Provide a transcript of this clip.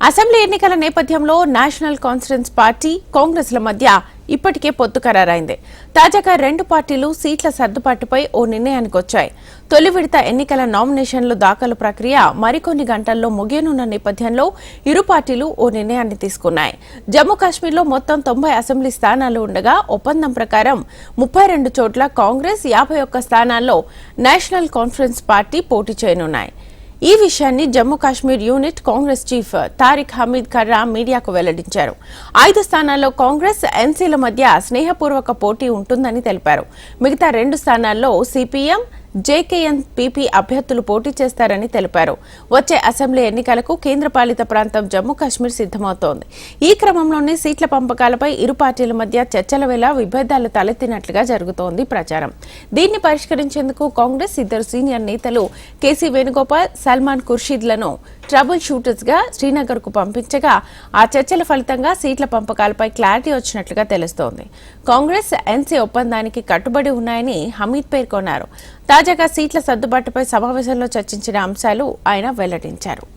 Assembly ఎన్నికల నేపథ్యంలో national conference party కాంగ్రెస్ల మధ్య ఇప్పటికే పొత్తు ఖరారైంది. తాజాగా రెండు పార్టీలు సీట్ల సర్దుబాటుపై ఓ నిర్ణయానికి వచ్చాయి తొలి విడత ఎన్నికల నామినేషన్లు దాఖలు ప్రక్రియ మరికొన్ని గంటల్లో ముగియనున్న నేపథ్యంలో ఇరు పార్టీలు ఓ నిర్ణయాన్ని తీసుకున్నాయి. జమ్మూ కాశ్మీర్లో మొత్తం తొంభై అసెంబ్లీ స్థానాలు ఉండగా ఒప్పందం ప్రకారం ముప్పై రెండు చోట్ల కాంగ్రెస్ యాభై ఒక్క స్థానాల్లో నేషనల్ కాన్ఫరెన్స్ పార్టీ పోటీ చేయనున్నాయి. ఈ విషయాన్ని జమ్మూ కాశ్మీర్ యూనిట్ కాంగ్రెస్ చీఫ్ తారిక్ హమీద్ కర్రా మీడియాకు వెల్లడించారు. ఐదు స్థానాల్లో కాంగ్రెస్ ఎన్సీల మధ్య స్నేహపూర్వక పోటీ ఉంటుందని తెలిపారు. మిగతా రెండు స్థానాల్లో సిపిఎం జేకేఎన్ పీపీ అభ్యర్థులు పోటీ చేస్తారని తెలిపారు. వచ్చే అసెంబ్లీ ఎన్నికలకు కేంద్రపాలిత ప్రాంతం జమ్మూ కాశ్మీర్ సిద్ధమవుతోంది. ఈ క్రమంలోనే సీట్ల పంపకాలపై ఇరు పార్టీల మధ్య చర్చల వేళ విభేదాలు తలెత్తినట్లుగా జరుగుతోంది ప్రచారం. దీన్ని పరిష్కరించేందుకు కాంగ్రెస్ ఇద్దరు సీనియర్ నేతలు కేసీ వేణుగోపాల్ సల్మాన్ ఖుర్షీద్లను ట్రబుల్ షూటర్స్గా శ్రీనగర్కు పంపించగా ఆ చర్చల ఫలితంగా సీట్ల పంపకాలపై క్లారిటీ వచ్చినట్లుగా తెలుస్తోంది. కాంగ్రెస్ ఎన్సీ ఒప్పందానికి కట్టుబడి ఉన్నాయని హమీద్ పేర్కొన్నారు. తాజాగా సీట్ల సర్దుబాటుపై సమావేశంలో చర్చించిన అంశాలు ఆయన వెల్లడించారు.